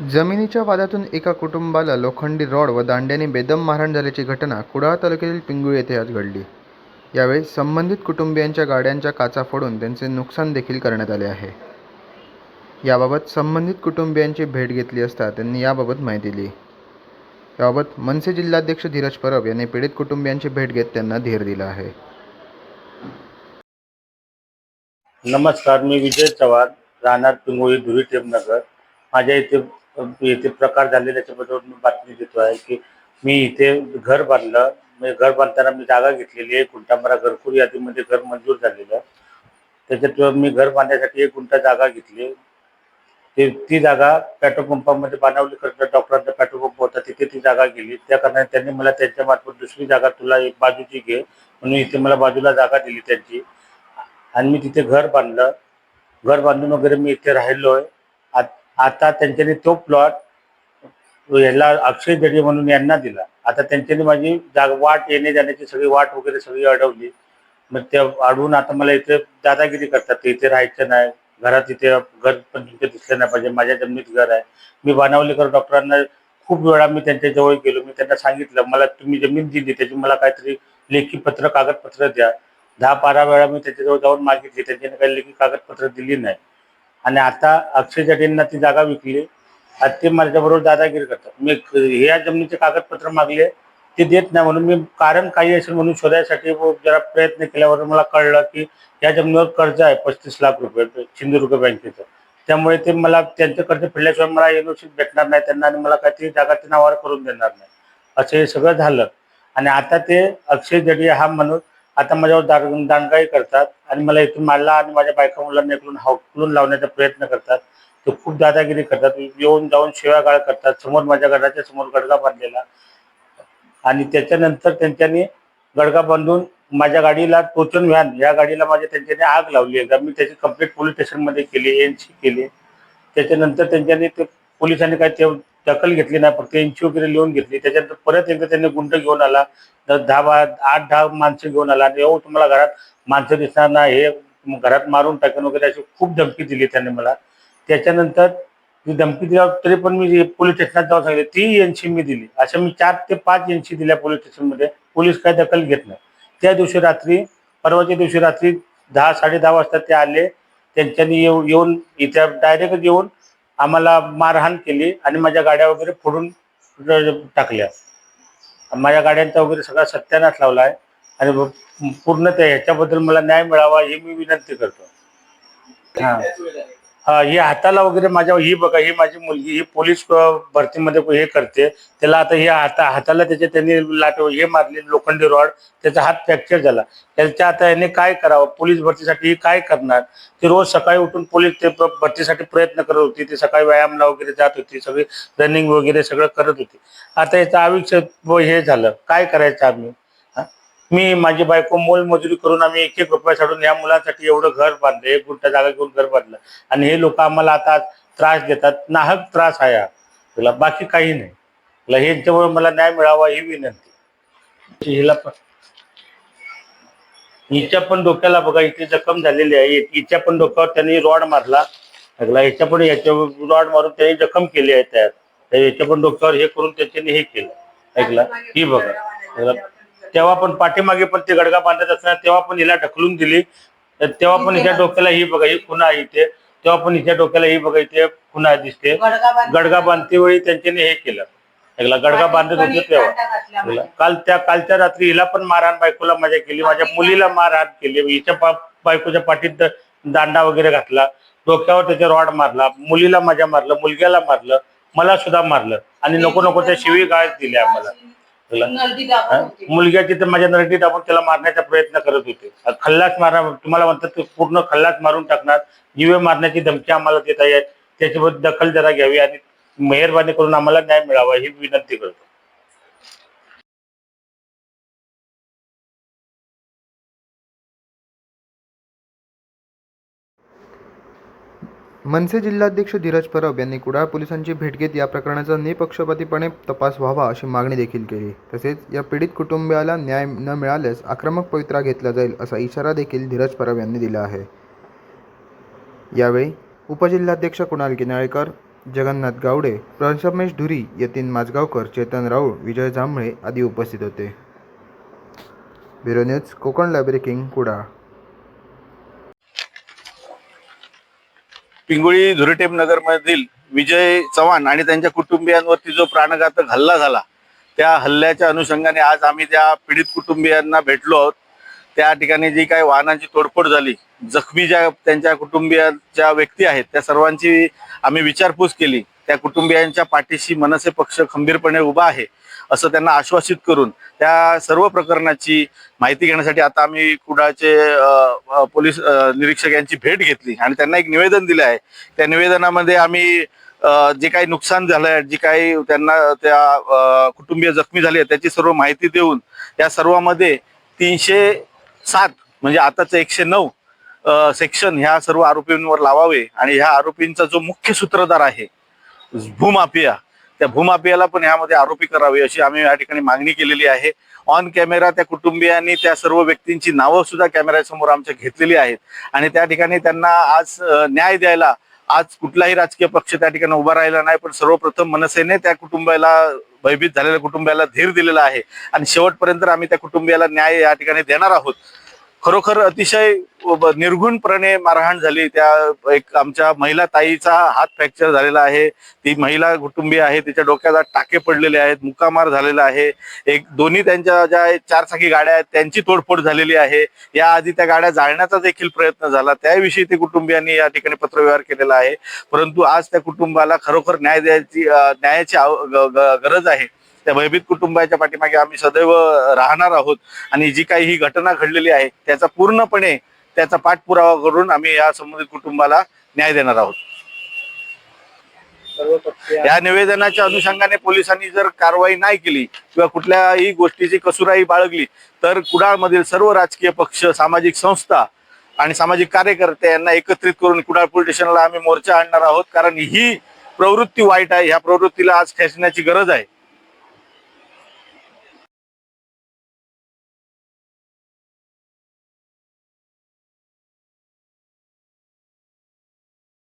जमिनीच्या वादातून एका कुटुंबाला लोखंडी रॉड व दांड्याने बेदम मारहाण झाल्याची घटना कुडाळ तालुक्यातील पिंगुळी येथे आज घडली. यावेळी संबंधित कुटुंबियांच्या गाड्यांच्या काचा फोडून त्यांचे नुकसान देखील करण्यात आले आहे. याबाबत संबंधित कुटुंबियांची भेट घेतली असता त्यांनी याबाबत माहिती दिली. याबाबत मनसे जिल्हाध्यक्ष धीरज परब यांनी पीडित कुटुंबियांची भेट घेत त्यांना धीर दिला आहे. नमस्कार मी विजय चव्हाण राहणार पिंगोळी धुरी टेमनगर माझ्या इथे इथे प्रकार झाले त्याच्याबद्दल मी बातमी देतो आहे की मी इथे घर बांधलं मी घर बांधताना मी जागा घेतलेली आहे गुंठा मला घरकुल यादीमध्ये घर मंजूर झालेलं. त्याच्यात मी घर बांधण्यासाठी एक गुंठा जागा घेतली. ते ती जागा पेट्रोल पंपामध्ये बांधवली करता डॉक्टरांचा पेट्रोल पंप होता तिथे ती जागा गेली. त्या कारणाने त्यांनी मला त्यांच्या मार्फत दुसरी जागा तुला एक बाजूची घे म्हणून इथे मला बाजूला जागा दिली त्यांची. आणि मी तिथे घर बांधलं. घर बांधून वगैरे मी इथे राहिलो आहे आता त्यांच्यानी तो प्लॉट याला अक्षय जडे म्हणून यांना दिला. आता त्यांच्यानी माझी जाग वाट येणे जाण्याची सगळी वाट वगैरे सगळी अडवली. मग त्या अडवून आता मला इथे दादागिरी करतात. ते इथे राहायचं नाही. घरात इथे घर पण तुमचं दिसलं नाही पाहिजे. माझ्या जमिनीत घर आहे. मी बाणावलीकर डॉक्टरांना खूप वेळा मी त्यांच्या जवळ गेलो. मी त्यांना सांगितलं मला तुम्ही जमीन दिली त्याची मला काहीतरी लेखी पत्र कागदपत्र द्या. दहा बारा वेळा मी त्याच्याजवळ जाऊन मागितली. त्यांच्याने काही लेखी कागदपत्र दिली नाही. आणि आता अक्षय जडेंना ती जागा विकली. आणि ते माझ्याबरोबर दादागिरी करतात. मी ह्या जमिनीचे कागदपत्र मागले ते देत नाही म्हणून मी कारण काही असेल म्हणून शोधायसाठी जरा प्रयत्न केल्यावर मला कळलं की या जमिनीवर कर्ज आहे पस्तीस लाख रुपये सिंधुदुर्ग बँकेचं. त्यामुळे ते मला त्यांचं कर्ज फेडल्याशिवाय मला एनओसी भेटणार नाही त्यांना आणि मला काहीतरी जागा ते नावावर करून देणार नाही. असं हे सगळं झालं. आणि आता ते अक्षय जडे हा म्हणून आता माझ्यावर दार दांडगाई करतात आणि मला इथून मारला आणि माझ्या बायका मुलांना इकडून हाकलून लावण्याचा प्रयत्न करतात. ते खूप दादागिरी करतात. येऊन जाऊन शिवागाळ करतात. समोर माझ्या गडाच्या समोर गडगा बांधलेला. आणि त्याच्यानंतर त्यांच्यानी गडगा बांधून माझ्या गाडीला टोचन व्हॅन या गाडीला माझ्या त्यांच्यानी आग लावली. एकदा मी त्याची कंप्लेंट पोलीस स्टेशनमध्ये केली एन सी केली. त्याच्यानंतर त्यांच्यानी ते पोलिसांनी काय ते दखल घेतली नाही. फक्त एन सी वगैरे लिहून घेतली. त्याच्यानंतर परत एकदा त्यांनी गुंड घेऊन आला. दहा बा आठ दहा माणसं घेऊन आला आणि येऊ तुम्हाला घरात माणसं दिसणार नाही. हे घरात मारून टाकेन वगैरे अशी खूप धमकी दिली त्याने मला. त्याच्यानंतर ती धमकी दिल्यावर तरी पण मी पोलीस स्टेशनात जाऊन सांगितले ती एनसी मी दिली. अशा मी चार ते पाच एनसी दिल्या पोलीस स्टेशनमध्ये. पोलीस काही दखल घेत नाही. त्या दिवशी रात्री परवाच्या दिवशी रात्री दहा साडे दहा वाजता ते आले. त्यांच्यानी येऊ येऊन इथे डायरेक्ट येऊन आम्हाला मारहाण केली आणि माझ्या गाड्या वगैरे फोडून टाकल्या. माझ्या गाड्यांचा वगैरे सगळा सत्यानाश लावला आहे आणि पूर्ण त्या ह्याच्याबद्दल मला न्याय मिळावा हे मी विनंती करतो. हां. हा ही हाताला वगैरे माझ्या ही बघा ही माझी मुलगी ही पोलीस भरतीमध्ये हे करते. त्याला आता हे हाता हाताला त्याचे त्यांनी लाट हे मारले लोखंडी रॉड त्याचा हात फ्रॅक्चर झाला. त्याच्या आता याने काय करावं? पोलीस भरतीसाठी काय करणार? ती रोज सकाळी उठून पोलीस ते भरतीसाठी प्रयत्न करत होती. ती सकाळी व्यायामला वगैरे जात होती. सगळी रनिंग वगैरे सगळं करत होती. आता याचं आयुष्य हे झालं. काय करायचं आम्ही? मी माझी बायको मोलमजुरी करून आम्ही एक एक रुपया साठून या मुलांसाठी एवढं घर बांधलं एक गुंठा जागा घेऊन घर बांधलं. आणि हे लोक आम्हाला आता त्रास देतात. नाहक त्रास आहे तुला बाकी काही नाही. तुला ह्यांच्यामुळे मला न्याय मिळावा ही विनंती. हिला पण हिच्या पण डोक्याला बघा इथे जखम झालेली आहे. हिच्या पण डोक्यावर त्यांनी रॉड मारला. लागला ह्याच्या पण याच्या रॉड मारून त्यांनी जखम केली आहे त्यात. याच्या पण डोक्यावर हे करून त्याच्याने हे केलं. ऐकला? ही बघा. तेव्हा पण पाठीमागे पण ते गडगा बांधत असताना तेव्हा पण हिला ढकलून दिली. तेव्हा पण हिच्या डोक्याला ही बघा ही खुणा आहे इथे. तेव्हा पण हिच्या डोक्याला ही बघा इथे खुणा दिसते. गडगा बांधते. वेळी त्यांच्याने हे केलं. एकला गडगा बांधत होते तेव्हा. काल त्या कालच्या रात्री हिला पण मारहाण बायकोला मजा केली. माझ्या मुलीला मारहाण केली. हिच्या पा बायकोच्या पाठीत दांडा वगैरे घातला. डोक्यावर त्याच्या रॉड मारला. मुलीला मजा मारलं मुलग्याला मारलं. मला सुद्धा मारलं. आणि नको नको त्या शिवी गाळ दिल्या आम्हाला. मुलग्याची तर माझ्या नरटी दाबून त्याला मारण्याचा प्रयत्न करत होते. खल्लास मारा तुम्हाला म्हणतात ते पूर्ण खल्लास मारून टाकणार. जीवे मारण्याची धमकी आम्हाला देत आहे त्याच्याबद्दल दखल जरा घ्यावी आणि मेहरबानी करून आम्हाला न्याय मिळावा ही विनंती करतो. मनसे जिल्हाध्यक्ष धीरज परब यांनी कुडाळ पोलिसांची भेट घेत या प्रकरणाचा निपक्षपातीपणे तपास व्हावा अशी मागणी देखील केली. तसेच या पीडित कुटुंबियाला न्याय न मिळाल्यास आक्रमक पवित्रा घेतला जाईल असा इशारा देखील धीरज परब यांनी दिला आहे. यावेळी उपजिल्हाध्यक्ष कुणाल किनाळेकर जगन्नाथ गावडे प्रसमेश धुरी यतीन माझगावकर चेतन राऊळ विजय जांभळे आदी उपस्थित होते. Bureau news Konkan library king Kudal. Pinguli Dhurtep नगरमधील विजय चव्हाण आणि त्यांच्या कुटुंबियांवरती जो प्राणघातक हल्ला झाला त्या हल्ल्याच्या अनुषंगाने आज आम्ही त्या पीडित कुटुंबियांना भेटलो आहोत. त्या ठिकाणी जी काही वाहनांची तोडफोड झाली जखमी ज्या त्यांच्या कुटुंबियांच्या व्यक्ती आहेत त्या सर्वांची आम्ही विचारपूस केली. त्या कुटुंबियांच्या पाठीशी मनसे पक्ष खंबीरपणे उभा आहे. असं त्यांना आश्वासित करून त्या सर्व प्रकरणाची माहिती घेण्यासाठी आता आम्ही कुडाळचे पोलीस निरीक्षक यांची भेट घेतली आणि त्यांना एक निवेदन दिलं आहे. त्या निवेदनामध्ये आम्ही जे काही नुकसान झालं आहे जे काही त्यांना त्या कुटुंबीय जखमी झाले आहेत त्याची सर्व माहिती देऊन या सर्वामध्ये तीनशे सात म्हणजे आताचं एकशे नऊ सेक्शन ह्या सर्व आरोपींवर लावावे आणि ह्या आरोपींचा जो मुख्य सूत्रधार आहे भूमाफिया त्या भूमाफियाला पण यामध्ये आरोपी करावे अशी आम्ही या ठिकाणी मागणी केलेली आहे. ऑन कॅमेरा त्या कुटुंबियांनी त्या सर्व व्यक्तींची नावं सुद्धा कॅमेऱ्यासमोर आमच्या घेतलेली आहेत. आणि त्या ठिकाणी त्यांना आज न्याय द्यायला आज कुठलाही राजकीय पक्ष त्या ठिकाणी उभा राहिला नाही पण सर्वप्रथम मनसेने त्या कुटुंबाला भयभीत झालेल्या कुटुंबाला धीर दिलेला आहे. आणि शेवटपर्यंत आम्ही त्या कुटुंबियाला न्याय या ठिकाणी देणार आहोत. खरोखर अतिशय निर्गुणपणे मारहाण झाली. त्या एक आमच्या महिला ताईचा हात फ्रॅक्चर झालेला आहे. ती महिला कुटुंबीय आहे. तिच्या डोक्याला टाके पडलेले आहेत. मुकामार झालेला आहे. एक दोन्ही त्यांच्या ज्या चारचाकी गाड्या आहेत त्यांची तोडफोड झालेली आहे. याआधी त्या गाड्या जाळण्याचा देखील प्रयत्न झाला. त्याविषयी ते कुटुंबियांनी या ठिकाणी पत्रव्यवहार केलेला आहे. परंतु आज त्या कुटुंबाला खरोखर न्याय द्यायची न्यायाची आव- ग- ग- गरज आहे. त्या भयभीत कुटुंबाच्या पाठीमागे आम्ही सदैव राहणार आहोत. आणि जी काही ही घटना घडलेली आहे त्याचा पूर्णपणे त्याचा पाठपुरावा करून आम्ही या संबंधित कुटुंबाला न्याय देणार आहोत. या निवेदनाच्या अनुषंगाने पोलिसांनी जर कारवाई नाही केली किंवा कुठल्याही गोष्टीची कसुराई बाळगली तर कुडाळमधील सर्व राजकीय पक्ष सामाजिक संस्था आणि सामाजिक कार्यकर्ते यांना एकत्रित करून कुडाळ पोलीस स्टेशनला आम्ही मोर्चा आणणार आहोत. कारण ही प्रवृत्ती वाईट आहे ह्या प्रवृत्तीला आज खेचण्याची गरज आहे.